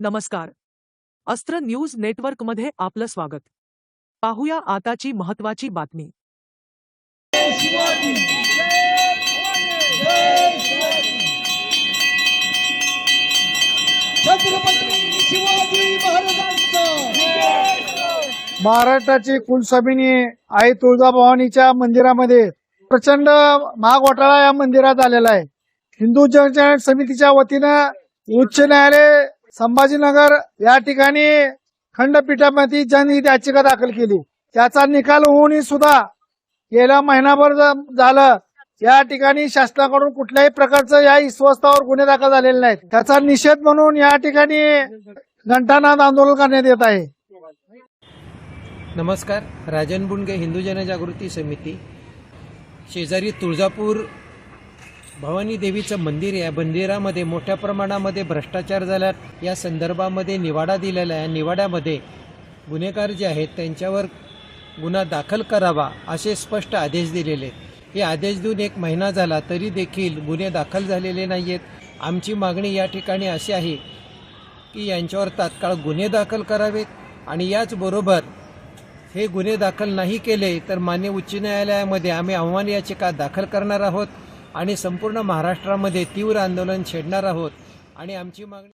नमस्कार. अस्त्र न्यूज नेटवर्कमध्ये आपलं स्वागत. पाहूया आताची महत्वाची बातमी. महाराष्ट्राची कुलस्वामिनी आई तुळजाभवानीच्या मंदिरामध्ये प्रचंड महाघोटाळा या मंदिरात आलेला आहे. हिंदू जनजागरण समितीच्या वतीनं उच्च न्यायालय संभाजीनगर या ठिकाणी खंडपीठामध्ये जनहित याचिका दाखल केली. त्याचा निकाल होऊनही सुद्धा गेल्या महिनाभर झालं. या ठिकाणी शासनाकडून कुठल्याही प्रकारचं या इस्वस्तावर गुन्हे दाखल झालेले नाहीत. त्याचा निषेध म्हणून या ठिकाणी घंटानाद आंदोलन करण्यात येत आहे. नमस्कार. राजन बुंडगे हिंदू जनजागृती समिती. शेजारी तुळजापूर भवानी देवीचं मंदिर आहे या मंदिरामध्ये मोठ्या प्रमाणामध्ये भ्रष्टाचार झाला. या संदर्भामध्ये निवाडा दिलेला आहे. निवाड्यामध्ये गुन्हेगार जे आहेत त्यांच्यावर गुन्हा दाखल करावा असे स्पष्ट आदेश दिलेले. हे आदेश देऊन एक महिना झाला तरी देखील गुन्हे दाखल झालेले नाही आहेत आमची मागणी या ठिकाणी अशी आहे की यांच्यावर तात्काळ गुन्हे दाखल करावेत आणि याचबरोबर हे गुन्हे दाखल नाही केले तर मान्य उच्च न्यायालयामध्ये आम्ही आव्हान याचिका दाखल करणार आहोत. आणि संपूर्ण महाराष्ट्रामध्ये तीव्र आंदोलन छेडणार आहोत. आणि आमची मागणी